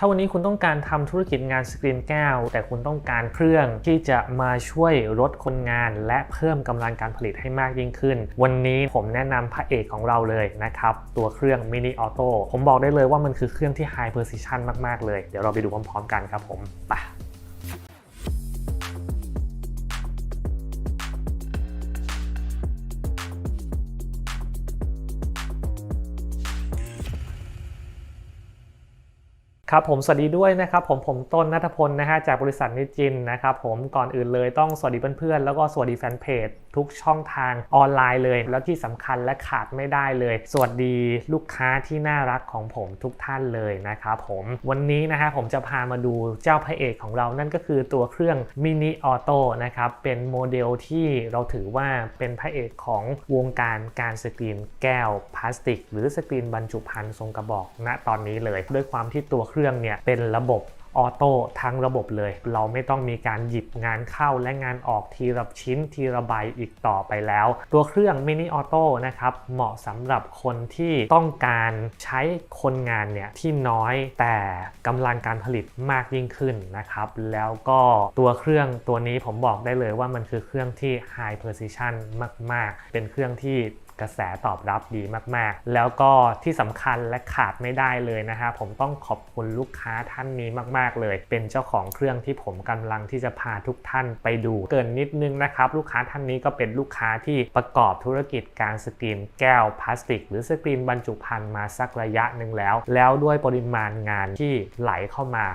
ถ้าวันนี้คุณต้องการทำธุรกิจงานสกรีนแก้ว แต่คุณต้องการเครื่องที่จะมาช่วยลดคนงาน และเพิ่มกำลังการผลิตให้มากยิ่งขึ้น วันนี้ผมแนะนำพระเอกของเราเลยนะครับ ตัวเครื่องมินิออโต้ผมบอกได้เลยว่ามันคือเครื่องที่ High Precision มาก ๆ เลย เดี๋ยวเราไปดูพร้อม ๆ กันครับผมไป ครับผมสวัสดีด้วยนะครับผมผมต้นนัทพลนะฮะจากบริษัทนิจินนะครับผมก่อนอื่นเลยต้องสวัสดีเพื่อนๆแล้วก็สวัสดีแฟนเพจทุกช่องทางออนไลน์เลย แล้วที่สำคัญและขาดไม่ได้เลย สวัสดีลูกค้าที่น่ารักของผมทุกท่านเลยนะครับผมวันนี้นะฮะผมจะพามาดูเจ้าพระเอกของเรานั่นก็คือตัวเครื่องมินิออโต้นะครับเป็นโมเดลที่เราถือว่าเป็นพระเอกของวงการการสกรีนแก้วพลาสติก หรือสกรีนบรรจุภัณฑ์ทรงกระบอกณตอนนี้เลย ด้วยความที่ตัวเครื่องเนี่ยเป็นระบบออโต้ทั้งระบบเลย เราไม่ต้องมีการหยิบงานเข้าและงานออกทีละชิ้นทีละใบอีกต่อไปแล้ว ตัวเครื่องมินิออโต้นะครับเหมาะสำหรับคนที่ต้องการใช้คนงานเนี่ยที่น้อยแต่กำลังการผลิตมากยิ่งขึ้นนะครับแล้วก็ตัวเครื่องตัวนี้ผมบอกได้เลยว่ามันคือเครื่องที่ High Precision มาก ๆ เป็นเครื่องที่ กระแสตอบรับดีมากๆ แล้วก็ที่สำคัญและขาดไม่ได้เลยนะฮะผมต้องขอบคุณลูกค้าท่านนี้มากๆเลย เป็นเจ้าของเครื่องที่ผมกำลังที่จะพาทุกท่านไปดู เกินนิดนึงนะครับลูกค้าท่านนี้ก็เป็นลูกค้าที่ประกอบธุรกิจการสกรีนแก้วพลาสติก หรือสกรีนบรรจุภัณฑ์มาสักระยะหนึ่งแล้ว แล้วด้วยปริมาณงานที่ไหลเข้ามา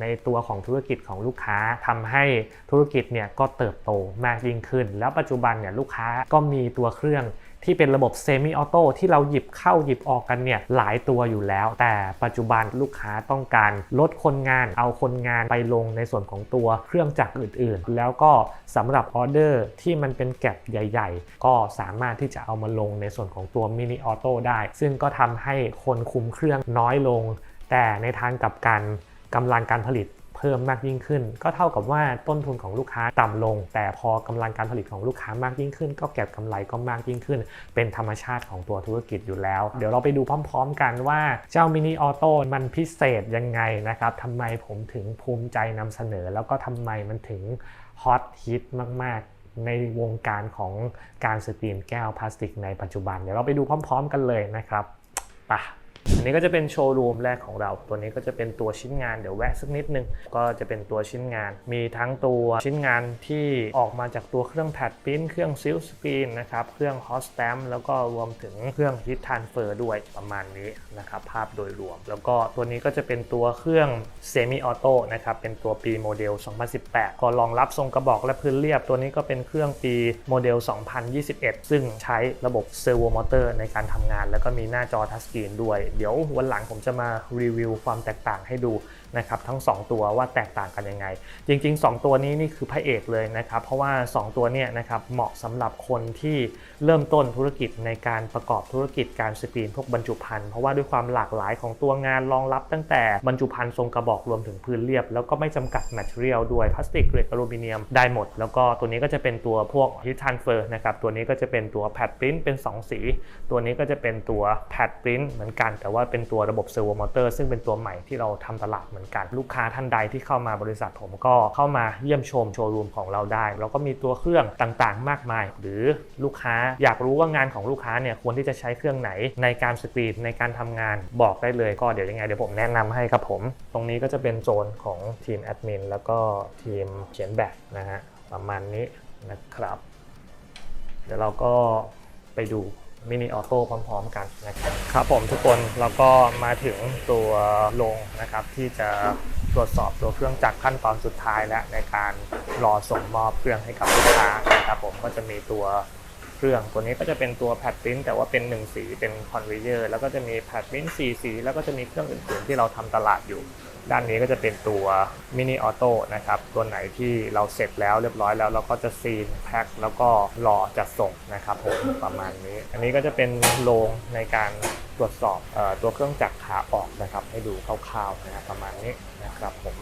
ในตัวของธุรกิจของลูกค้าทำให้ธุรกิจเนี่ยก็เติบโตมากยิ่งขึ้น แล้วปัจจุบันเนี่ยลูกค้าก็มีตัวเครื่อง ที่เป็นระบบเซมิออโต้ที่เราหยิบเข้าหยิบออกกันเนี่ยหลายตัวอยู่แล้ว แต่ปัจจุบันลูกค้าต้องการลดคนงานเอาคนงานไปลงในส่วนของตัวเครื่องจักรอื่นๆ แล้วก็สำหรับออเดอร์ที่มันเป็นแก็บใหญ่ ๆ ก็สามารถที่จะเอามาลงในส่วนของตัวมินิออโต้ได้ ซึ่งก็ทำให้คนคุมเครื่องน้อยลง แต่ในทางกลับกันกำลังการผลิต พิ่มมากยิ่งขึ้น ก็เท่ากับว่าต้นทุนของลูกค้าต่ำลง แต่พอกำลังการผลิตของลูกค้ามากยิ่งขึ้น ก็เก็บกำไรก็มากยิ่งขึ้น เป็นธรรมชาติของตัวธุรกิจอยู่แล้ว เดี๋ยวเราไปดูพร้อม ๆ กันว่าเจ้ามินิออโต้มันพิเศษยังไงนะครับทำไมผมถึงภูมิใจนำเสนอ แล้วก็ทำไมมันถึงฮอตฮิตมาก ๆในวงการของการสกรีนแก้วพลาสติกในปัจจุบัน เดี๋ยวเราไปดูพร้อม ๆ กันเลยนะครับไป อันนี้ก็จะเป็นโชว์รูมแรกของเรา ตัวนี้ก็จะเป็นตัวชิ้นงานเดี๋ยวแวะสักนิดนึง ก็จะเป็นตัวชิ้นงาน มีทั้งตัวชิ้นงานที่ออกมาจากตัวเครื่องแพดปริ้นเครื่องซิลสกรีนนะครับเครื่องฮอสแตมแล้วก็รวมถึงเครื่องฮิตทานเฟอร์ด้วยประมาณนี้นะครับภาพโดยรวม แล้วก็ตัวนี้ก็จะเป็นตัวเครื่องเซมิออโต้นะครับเป็นตัวปีโมเดล 2018 ก็รองรับทรงกระบอกและพื้นเรียบ ตัวนี้ก็เป็นเครื่องปีโมเดล 2021 ซึ่งใช้ระบบเซอร์โวมอเตอร์ในการทำงาน แล้วก็มีหน้าจอทัชสกรีนด้วยเดี๋ยววันหลังผมจะมารีวิวความแตกต่างให้ดู นะครับทั้ง 2 ตัวว่าแตกต่างกันยังไง จริง ๆ 2 ตัวนี้นี่คือพระเอกเลยนะครับเพราะว่า 2 ตัวเนี่ยนะครับเหมาะสำหรับคนที่เริ่มต้นธุรกิจในการประกอบธุรกิจการสกรีนพวกบรรจุภัณฑ์เพราะว่าด้วยความหลากหลายของตัวงานรองรับตั้งแต่บรรจุภัณฑ์ทรงกระบอกรวมถึงพื้นเรียบ แล้วก็ไม่จำกัดแมทเทียลด้วยพลาสติกเกรดอลูมิเนียมได้หมด แล้วก็ตัวนี้ก็จะเป็นตัวพวกฮิตทันเฟอร์นะครับตัวนี้ก็จะเป็นตัวแพดปริ้นเป็น 2 สี ตัวนี้ก็จะเป็นตัวแพดปริ้นเหมือนกัน แต่ว่าเป็นตัวระบบเซอร์โวมอเตอร์ซึ่งเป็นตัวใหม่ที่เราทำตลาดเหมือนกัน ลูกค้าท่านใดที่เข้ามาบริษัทผมก็เข้ามาเยี่ยมชมโชว์รูมของเราได้แล้วก็มีตัวเครื่องต่างๆ มากมาย หรือลูกค้าอยากรู้ว่างานของลูกค้าเนี่ยควรที่จะใช้เครื่องไหนในการสกรีนในการทำงานบอกได้เลยก็เดี๋ยวยังไงเดี๋ยวผมแนะนำให้ครับผม ตรงนี้ก็จะเป็นโซนของทีมแอดมินแล้วก็ทีมเขียนแบบนะฮะประมาณนี้นะครับ เดี๋ยวเราก็ไปดู มินิออโต้พร้อมๆกันนะครับครับผมทุกคนเราก็มาถึงตัวโรงนะครับที่จะตรวจสอบตัวเครื่องจักรขั้นตอนสุดท้ายแล้วในการรอส่งมอบเครื่องให้กับลูกค้านะครับผมก็จะมีตัวเครื่องตัวนี้ก็จะเป็นตัวแพดปิ้นแต่ว่าเป็น 1 สีเป็นคอนเวเยอร์แล้วก็จะมีแพดปิ้น4สีแล้วก็จะมีเครื่องอื่นๆที่เราทำตลาดอยู่ ด้านนี้ก็จะเป็นตัวมินิออโต้นะครับ ตัวไหนที่เราเสร็จแล้วเรียบร้อยแล้ว เราก็จะซีนแพ็คแล้วก็รอจัดส่งนะครับผมประมาณนี้ อันนี้ก็จะเป็นโรงในการตรวจสอบออตัวเครื่องจักรขาออกนะครับ ให้ดูคร่าวๆนะครับประมาณนี้นะครับผม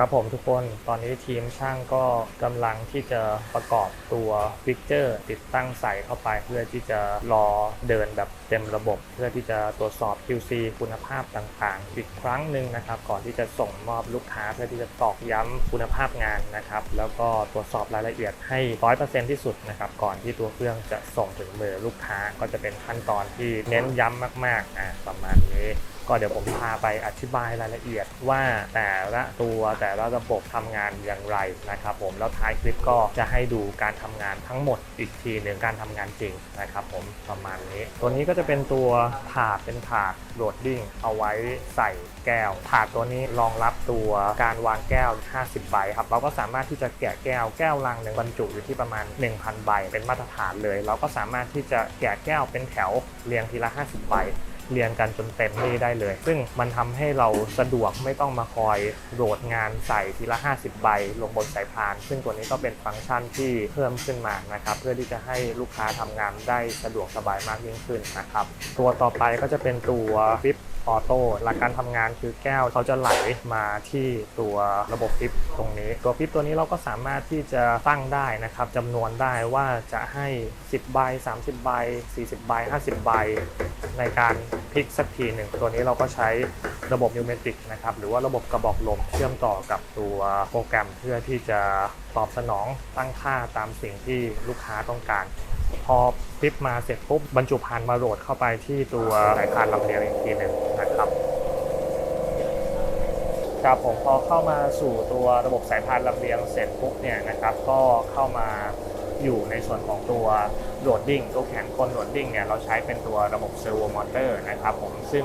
ครับผมทุกคนตอนนี้ทีมช่างก็กำลังที่จะประกอบตัวฟิกเจอร์ ติดตั้งใส่เข้าไปเพื่อที่จะรอเดินแบบเต็มระบบ เพื่อที่จะตรวจสอบ QC คุณภาพต่างๆ อีกครั้งหนึ่งนะครับ ก่อนที่จะส่งมอบลูกค้าเพื่อที่จะตอกย้ำคุณภาพงานนะครับ แล้วก็ตรวจสอบรายละเอียดให้ร้อยเปอร์เซ็นที่สุดนะครับก่อนที่ตัวเครื่องจะส่งถึงมือลูกค้าก็จะเป็นขั้นตอนที่เน้นย้ำมากๆอ่าประมาณนี้ ก็เดี๋ยวผมพาไปอธิบายรายละเอียดว่าแต่ละตัวแต่ละระบบทำงานอย่างไรนะครับผมแล้วท้ายคลิปก็จะให้ดูการทำงานทั้งหมดอีกทีหนึ่งการทำงานจริงนะครับผมประมาณนี้ ตัวนี้ก็จะเป็นตัวถาดเป็นถาดโหลดดิ้งเอาไว้ใส่แก้ว ถาดตัวนี้รองรับตัวการวางแก้ว 50 ใบครับเราก็สามารถที่จะแกะแก้วแก้วลังหนึ่งบรรจุอยู่ที่ประมาณ 1,000 ใบ เป็นมาตรฐานเลย เราก็สามารถที่จะแกะแก้วเป็นแถวเรียงทีละ 50 ใบ เรียงกันจนเต็มที่ได้เลย ซึ่งมันทำให้เราสะดวกไม่ต้องมาคอยโหลดงานใส่ทีละ 50 ใบ ลงบนสายพาน ซึ่งตัวนี้ก็เป็นฟังก์ชันที่เพิ่มขึ้นมานะครับเพื่อที่จะให้ลูกค้าทำงานได้สะดวกสบายมากยิ่งขึ้นนะครับตัวต่อไปก็จะเป็นตัวฟิป ออโต้หลักการทำงานคือแก้วเขาจะไหลมาที่ตัวระบบฟิปตรงนี้ ตัวฟิปตัวนี้เราก็สามารถที่จะตั้งได้นะครับจำนวนได้ว่าจะให้ 10ใบ30ใบ40ใบ50ใบในการพลิกสักทีหนึ่งตัวนี้เราก็ใช้ระบบนิวเมติกนะครับหรือว่าระบบกระบอกลมเชื่อมต่อกับตัวโปรแกรมเพื่อที่จะตอบสนองตั้งค่าตามสิ่งที่ลูกค้าต้องการพอพลิปมาเสร็จปุ๊บบรรจุภัณฑ์มาโหลดเข้าไปที่ตัวสายพานลำเลียงอีกทีหนึ่ง ครับผมพอเข้ามาสู่ตัวระบบสายพานลำเลียงเสร็จปุ๊บเนี่ยนะครับก็เข้ามาอยู่ในส่วนของตัวโหลดดิ้งตัวแขนกลโหลดดิ้งเนี่ยเราใช้เป็นตัวระบบเซอร์โวมอเตอร์นะครับผมซึ่ง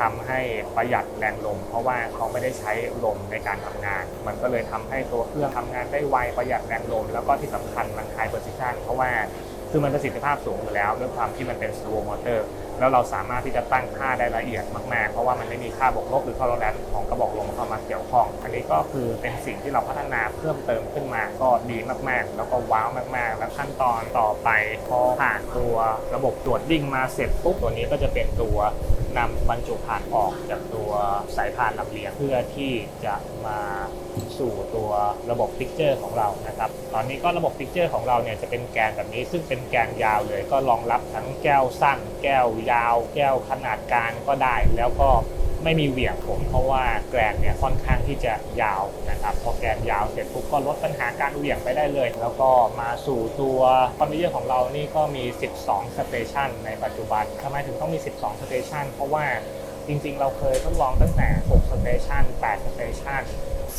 ทำให้ประหยัดแรงลม เพราะว่าเขาไม่ได้ใช้ลมในการทำงาน มันก็เลยทำให้ตัวเครื่องทำงานได้ไวประหยัดแรงลม แล้วก็ที่สำคัญมัน high precision เพราะว่าคือมันประสิทธิภาพสูงอยู่แล้วด้วยความที่มันเป็น servo motor แล้วเราสามารถที่จะตั้งค่าได้ละเอียดมากๆ เพราะว่ามันไม่มีค่าบวกลบหรือค่าลดแรงของกระบอกลมเข้ามาเกี่ยวข้อง อันนี้ก็คือเป็นสิ่งที่เราพัฒนาเพิ่มเติมขึ้นมาก็ดีมากๆ แล้วก็ว้าวมากๆ แล้วขั้นตอนต่อไปพอผ่านตัวระบบตรวจวิ่งมาเสร็จปุ๊บตัวนี้ก็จะเป็นตัว นำบรรจุผ่านออกจากตัวสายพานลำเลียง เพื่อที่จะมาสู่ตัวระบบฟิกเจอร์ของเรานะครับ ตอนนี้ก็ระบบฟิกเจอร์ของเราเนี่ยจะเป็นแกนแบบนี้ ซึ่งเป็นแกนยาวเลย ก็รองรับทั้งแก้วสั้น แก้วยาว แก้วขนาดกลางก็ได้ แล้วก็ ไม่มีเหวี่ยงผมเพราะว่าแกนเนี่ยค่อนข้างที่จะยาวนะครับพอแกนยาวเสร็จปุ๊บก็ลดปัญหาการเหวี่ยงไปได้เลย แล้วก็มาสู่ตัวคอนเวเยอร์ของเรานี่ก็มี 12 สเตชันในปัจจุบันทำไมถึงต้องมี 12 สเตชันเพราะว่า จริงๆ เราเคยทดลองตั้งแต่ 6 สเตชัน8 สเตชัน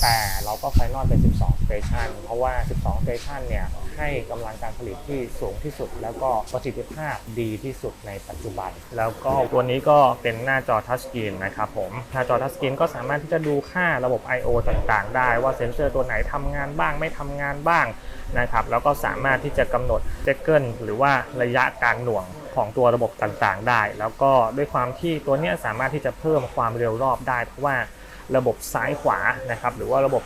แต่เราก็ไฟนอลเป็น 12 สเตชันเพราะว่า 12 สเตชันเนี่ยให้กำลังการผลิตที่สูงที่สุด แล้วก็ประสิทธิภาพดีที่สุดในปัจจุบัน แล้วก็ตัวนี้ก็เป็นหน้าจอทัชสกรีนนะครับผม หน้าจอทัชสกรีนก็สามารถที่จะดูค่าระบบ I/O ต่างๆ ได้ว่าเซ็นเซอร์ตัวไหนทำงานบ้างไม่ทำงานบ้างนะครับแล้วก็สามารถที่จะกำหนดเจเกิลหรือว่าระยะการหน่วง ของตัวระบบต่างๆ ได้ แล้วก็ด้วยความที่ตัวนี้สามารถที่จะเพิ่มความเร็วรอบได้ เพราะว่าระบบซ้ายขวานะครับหรือว่าระบบ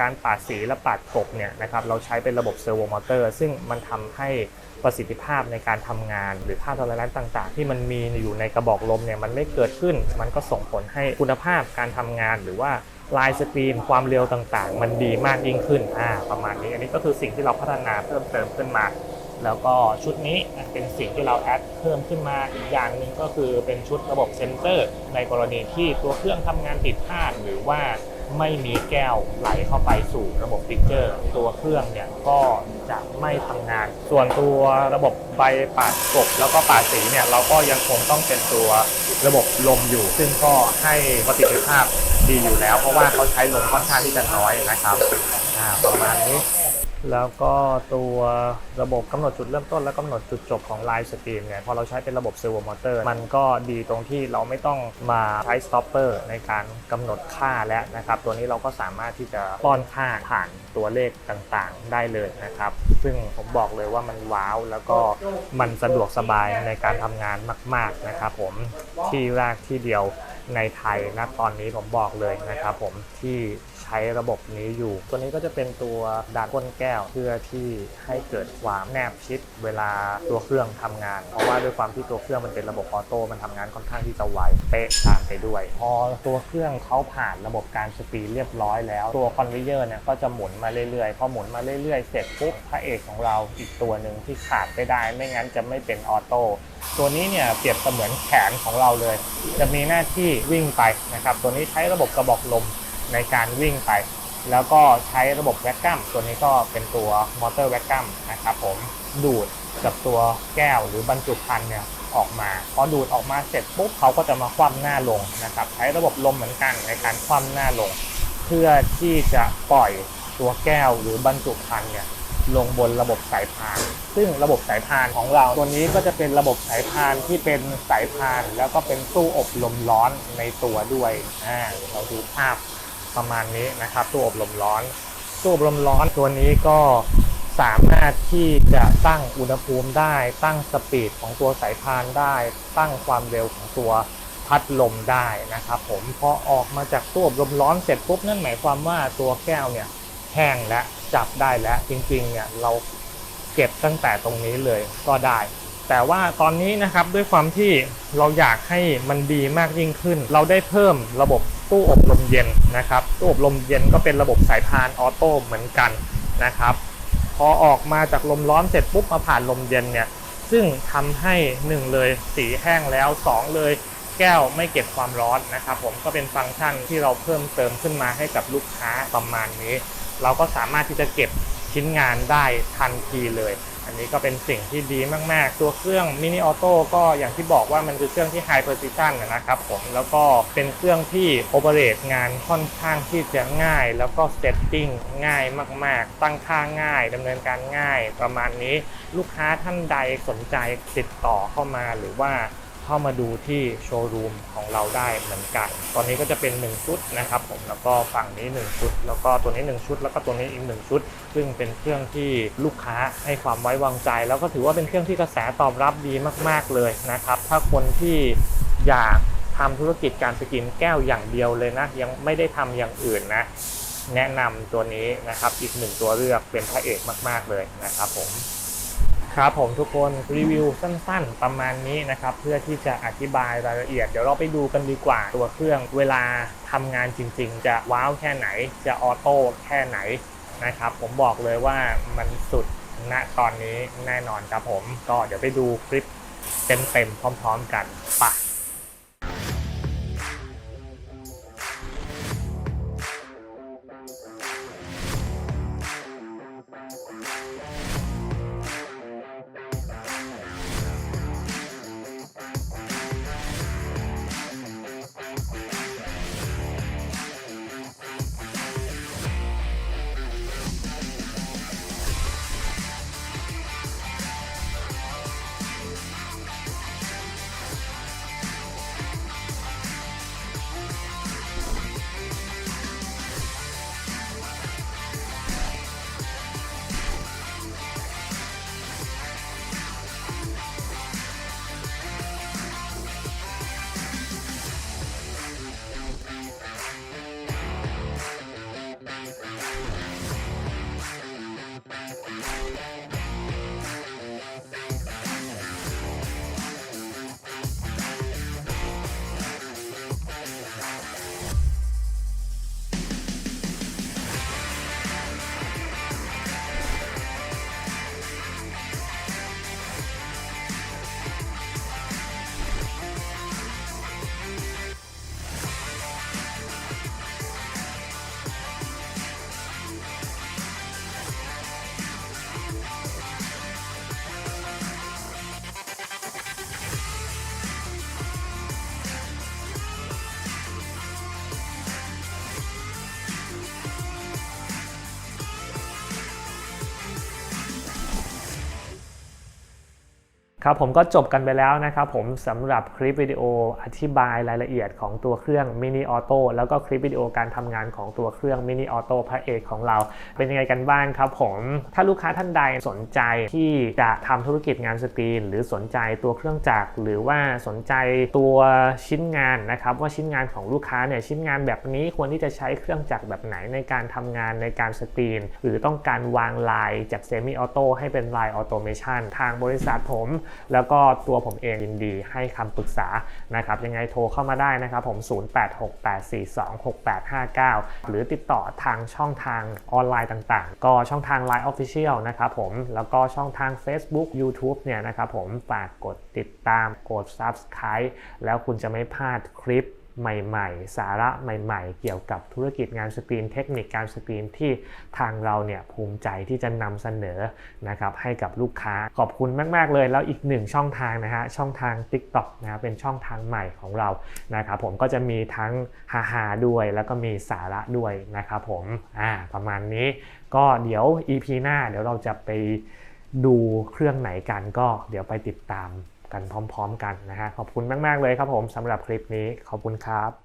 การปาดสีและปาดกบเนี่ยนะครับเราใช้เป็นระบบเซอร์โวมอเตอร์ ซึ่งมันทำให้ประสิทธิภาพในการทำงาน หรือค่าทอเรนซ์ต่าง ๆ ที่มันมีอยู่ในกระบอกลมเนี่ยมันไม่เกิดขึ้น มันก็ส่งผลให้คุณภาพการทำงานหรือว่าลายสกรีนความเร็วต่างๆ มันดีมากยิ่งขึ้นอ่าประมาณนี้ อันนี้ก็คือสิ่งที่เราพัฒนาเพิ่มเติมขึ้นมา แล้วก็ชุดนี้เป็นสิ่งที่เราแอดเพิ่มขึ้นมาอีกอย่างหนึ่งก็คือเป็นชุดระบบเซ็นเซอร์ ในกรณีที่ตัวเครื่องทำงานผิดพลาดหรือว่าไม่มีแก้วไหลเข้าไปสู่ระบบฟิกเจอร์ ตัวเครื่องเนี่ยก็จะไม่ทำงาน ส่วนตัวระบบใบปาดกบแล้วก็ปาดสีเนี่ยเราก็ยังคงต้องเป็นตัวระบบลมอยู่ ซึ่งก็ให้ประสิทธิภาพดีอยู่แล้ว เพราะว่าเขาใช้ลมค่อนข้างที่จะน้อยนะครับประมาณนี้ แล้วก็ตัวระบบกำหนดจุดเริ่มต้นและกำหนดจุดจบของไลน์สตรีมเนี่ยพอเราใช้เป็นระบบเซอร์โวมอเตอร์มันก็ดีตรงที่เราไม่ต้องมาใช้สต็อปเปอร์ในการกำหนดค่าแล้วนะครับ ตัวนี้เราก็สามารถที่จะป้อนค่าผ่านตัวเลขต่างๆ ได้เลยนะครับ ซึ่งผมบอกเลยว่ามันว้าวแล้วก็มันสะดวกสบายในการทำงานมาก ๆนะครับ ผมที่แรกที่เดียวในไทยนะตอนนี้ผมบอกเลยนะครับ ผมที่ ช้ช้ระบบนี้อยู่ ตัวนี้ก็จะเป็นตัวดันก้นแก้วเพื่อที่ให้เกิดความแนบชิดเวลาตัวเครื่องทำงาน เพราะว่าด้วยความที่ตัวเครื่องมันเป็นระบบออโต้มันทำงานค่อนข้างที่จะไวเป๊ะตามไปด้วย พอตัวเครื่องเขาผ่านระบบการสปีดเรียบร้อยแล้ว ตัวคอนเวเยอร์เนี่ยก็จะหมุนมาเรื่อยๆพอหมุนมาเรื่อยๆเสร็จปุ๊บพระเอกของเราอีกตัวหนึ่งที่ขาดไม่ได้ ไม่งั้นจะไม่เป็นออโต้ตัวนี้เนี่ยเปรียบเสมือนแขนของเราเลย จะมีหน้าที่วิ่งไปนะครับ ตัวนี้ใช้ระบบกระบอกลม ในการวิ่งไป แล้วก็ใช้ระบบแวคกัมตัวนี้ก็เป็นตัวมอเตอร์แวคกัมนะครับผมดูดกับตัวแก้วหรือบรรจุภัณฑ์เนี่ยออกมา พอดูดออกมาเสร็จปุ๊บเขาก็จะมาคว่ำหน้าลงนะครับ ใช้ระบบลมเหมือนกันในการคว่ำหน้าลง เพื่อที่จะปล่อยตัวแก้วหรือบรรจุภัณฑ์เนี่ยลงบนระบบสายพาน ซึ่งระบบสายพานของเรา ตัวนี้ก็จะเป็นระบบสายพานที่เป็นสายพาน แล้วก็เป็นตู้อบลมร้อนในตัวด้วยอ่าเราดูภาพ ประมาณนี้นะครับ ตู้อบลมร้อน ตู้อบลมร้อนตัวนี้ก็สามารถที่จะตั้งอุณหภูมิได้ ตั้งสปีดของตัวสายพานได้ ตั้งความเร็วของตัวพัดลมได้นะครับ ผมพอออกมาจากตู้อบลมร้อนเสร็จปุ๊บนั่นหมายความว่าตัวแก้วเนี่ยแห้งและจับได้แล้วจริงๆเนี่ยเราเก็บตั้งแต่ตรงนี้เลยก็ได้ แต่ว่าตอนนี้นะครับด้วยความที่เราอยากให้มันดีมากยิ่งขึ้น เราได้เพิ่มระบบ ตู้อบลมเย็นนะครับ ตู้อบลมเย็นก็เป็นระบบสายพานออโต้เหมือนกันนะครับ พอออกมาจากลมร้อนเสร็จปุ๊บมาผ่านลมเย็นเนี่ย ซึ่งทำให้ 1 เลยสีแห้งแล้ว 2 เลยแก้วไม่เก็บความร้อนนะครับ ผมก็เป็นฟังก์ชันที่เราเพิ่มเติมขึ้นมาให้กับลูกค้าประมาณนี้ เราก็สามารถที่จะเก็บชิ้นงานได้ทันทีเลย อันนี้ก็เป็นสิ่งที่ดีมาก ๆ ตัวเครื่องมินิออโต้ก็อย่างที่บอกว่ามันคือเครื่องที่ไฮเปอร์ซิชันนะครับผม แล้วก็เป็นเครื่องที่โอเปเรตงานค่อนข้างที่จะง่าย แล้วก็เซตติ้งง่ายมาก ๆ ตั้งค่าง่ายดำเนินการง่ายประมาณนี้ ลูกค้าท่านใดสนใจติดต่อเข้ามาหรือว่า เข้ามาดูที่โชว์รูมของเราได้เหมือนกัน ตอนนี้ก็จะเป็น 1 ชุดนะครับผม แล้วก็ฝั่งนี้ 1 ชุด แล้วก็ตัวนี้ 1 ชุด แล้วก็ตัวนี้อีก 1 ชุด ซึ่งเป็นเครื่องที่ลูกค้าให้ความไว้วางใจ แล้วก็ถือว่าเป็นเครื่องที่กระแสตอบรับดีมาก ๆ เลยนะครับ ถ้าคนที่อยากทำธุรกิจการสกินแก้วอย่างเดียวเลยนะ ยังไม่ได้ทำอย่างอื่นนะแนะนำตัวนี้นะครับ อีกหนึ่งตัวเลือกเป็นพระเอกมาก ๆ เลยนะครับผม ครับผมทุกคนรีวิวสั้นๆ ประมาณนี้นะครับเพื่อที่จะอธิบายรายละเอียด เดี๋ยวเราไปดูกันดีกว่าตัวเครื่องเวลาทำงานจริง ๆ จะว้าวแค่ไหนจะออโต้แค่ไหนนะครับผมบอกเลยว่ามันสุดณตอนนี้แน่นอนครับผม ก็เดี๋ยวไปดูคลิปเต็มๆพร้อม ๆ กันไปะ ครับผมก็จบกันไปแล้วนะครับผมสำหรับคลิปวิดีโออธิบายรายละเอียดของตัวเครื่อง Mini Auto แล้วก็คลิปวิดีโอการทำงานของตัวเครื่อง Mini Auto พระเอกของเรา เป็นยังไงกันบ้างครับผมถ้าลูกค้าท่านใดสนใจที่จะทำธุรกิจงานสกรีน หรือสนใจตัวเครื่องจักรหรือว่าสนใจตัวชิ้นงานนะครับว่าชิ้นงานของลูกค้าเนี่ยชิ้นงานแบบนี้ควรที่จะใช้เครื่องจักรแบบไหนในการทำงานในการสกรีน หรือต้องการวางลายจากเซมิออโต้ให้เป็นลายออโตเมชันทางบริษัทผมแล้วก็ตัวผมเองยินดีให้คำปรึกษานะครับยังไงโทรเข้ามาได้นะครับผม 0868426859 หรือติดต่อทางช่องทางออนไลน์ต่างๆ ก็ช่องทาง Line Official นะครับผมแล้วก็ช่องทาง Facebook YouTube เนี่ยนะครับผมฝากกดติดตามกด Subscribe แล้วคุณจะไม่พลาดคลิป ใหม่ๆ สาระใหม่ ๆ เกี่ยวกับธุรกิจงานสกรีนเทคนิคการสกรีนที่ทางเราเนี่ยภูมิใจที่จะนำเสนอนะครับให้กับลูกค้าขอบคุณมาก ๆ เลย แล้วอีกหนึ่งช่องทางนะฮะช่องทาง TikTok นะครับเป็นช่องทางใหม่ของเรานะครับผมก็จะมีทั้งฮาฮาด้วยแล้วก็มีสาระด้วยนะครับผมอ่าประมาณนี้ก็เดี๋ยว EP หน้าเดี๋ยวเราจะไปดูเครื่องไหนกันก็เดี๋ยวไปติดตาม กันพร้อม ๆ กันนะฮะขอบคุณมาก ๆ เลยครับผมสำหรับคลิปนี้ขอบคุณครับ